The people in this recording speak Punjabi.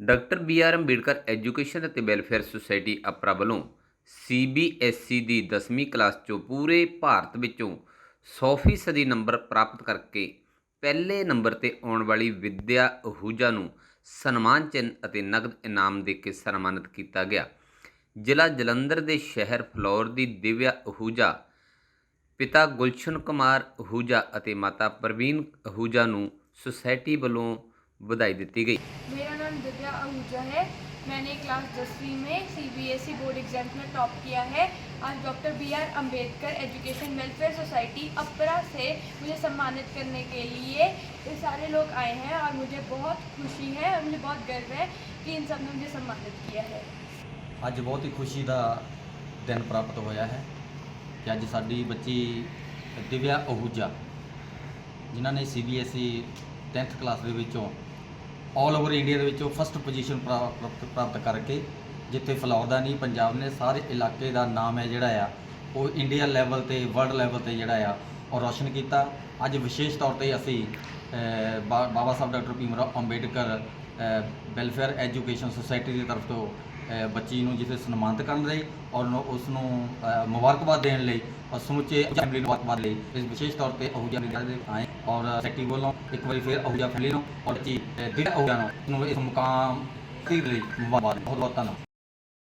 Doctor B R Ambedkar education ਅਤੇ ਵੈਲਫੇਅਰ ਸੁਸਾਇਟੀ ਅਪਰਾ ਵੱਲੋਂ ਸੀਬੀਐਸਈ ਦੀ 10ਵੀਂ ਕਲਾਸ ਚੋਂ ਪੂਰੇ ਭਾਰਤ ਵਿੱਚੋਂ 100% ਨੰਬਰ ਪ੍ਰਾਪਤ ਕਰਕੇ ਪਹਿਲੇ ਨੰਬਰ ਤੇ ਆਉਣ ਵਾਲੀ ਵਿਦਿਆ ਅਹੂਜਾ ਨੂੰ ਸਨਮਾਨ ਚਿੰਨ੍ਹ ਅਤੇ ਨਗਦ ਇਨਾਮ ਦੇ ਕੇ ਸਨਮਾਨਿਤ ਕੀਤਾ ਗਿਆ। ਜ਼ਿਲ੍ਹਾ ਜਲੰਧਰ ਦੇ ਸ਼ਹਿਰ ਫਲੌਰ ਦੀ ਦਿਵਿਆ ਅਹੂਜਾ ਪਿਤਾ ਗੁਲਸ਼ਨ ਕੁਮਾਰ ਅਹੂਜਾ ਅਤੇ ਮਾਤਾ ਪ੍ਰਵੀਨ ਅਹੂਜਾ ਨੂੰ ਸੁਸਾਇਟੀ ਵੱਲੋਂ ਵਧਾਈ ਦਿੱਤੀ ਗਈ मेरा नाम दिव्या आहूजा है मैंने क्लास दसवीं में सीबीएसई बोर्ड एग्जाम में टॉप किया है आज doctor B R Ambedkar education welfare society अपरा से मुझे सम्मानित करने के लिए ये सारे लोग आए हैं और मुझे बहुत खुशी है और मुझे बहुत गर्व है कि इन सब ने मुझे सम्मानित किया है ਅੱਜ ਬਹੁਤ ਹੀ ਖੁਸ਼ੀ ਦਾ ਦਿਨ ਪ੍ਰਾਪਤ ਹੋਇਆ ਹੈ ਕਿ ਅੱਜ ਸਾਡੀ ਬੱਚੀ ਦਿਵਿਆ ਅਹੂਜਾ ਜਿਨ੍ਹਾਂ ਨੇ ਸੀਬੀਐਸਈ 10th ਕਲਾਸ ਦੇ ਵਿੱਚੋਂ ਆਲ ਓਵਰ ਇੰਡੀਆ ਦੇ ਵਿੱਚ ਉਹ ਫਸਟ ਪੋਜੀਸ਼ਨ ਪ੍ਰਾਪਤ ਪ੍ਰਾਪਤ ਕਰਕੇ ਜਿੱਥੇ ਫਲੌਰ ਦਾ ਨਹੀਂ ਪੰਜਾਬ ਨੇ ਸਾਰੇ ਇਲਾਕੇ ਦਾ ਨਾਮ ਹੈ ਜਿਹੜਾ ਆ ਉਹ ਇੰਡੀਆ ਲੈਵਲ ਤੇ ਵਰਲਡ ਲੈਵਲ ਤੇ ਜਿਹੜਾ ਆ ਉਹ ਰੋਸ਼ਨ ਕੀਤਾ। ਅੱਜ ਵਿਸ਼ੇਸ਼ ਤੌਰ ਤੇ ਅਸੀਂ ਅ, Baba Sahib doctor Bhim Rao Ambedkar welfare education society ਦੀ ਤਰਫ ਤੋਂ ਬੱਚੀ ਨੂੰ ਜਿਸੇ ਸਨਮਾਨਿਤ ਕਰਨ ਲਈ ਔਰ ਨੂੰ- ਉਸ ਨੂੰ ਮੁਬਾਰਕਬਾਦ ਦੇਣ ਲਈ ਔਰ ਸਮੁੱਚੇ ਫੈਮਿਲੀ ਨੂੰ ਮੁਬਾਰਕਬਾਦ ਲਈ, ਇਸ ਵਿਸ਼ੇਸ਼ ਤੌਰ ਤੇ ਅਹੂਜਾ ਦੇ ਆਏ ਔਰ ਸੈਕਟਰੀ ਵੱਲੋਂ ਇੱਕ ਵਾਰੀ ਫਿਰ ਅਹੂਜਾ ਫੈਮਿਲੀ ਨੂੰ ਔਰ ਜੀ ਦਿਲ ਅਹੂਜਾ ਨੂੰ, ਇਸ ਮੁਕਾਮ ਤੇ ਲਈ ਮੁਬਾਰਕਬਾਦ ਬਹੁਤ ਬਹੁਤ ਧੰਨਵਾਦ।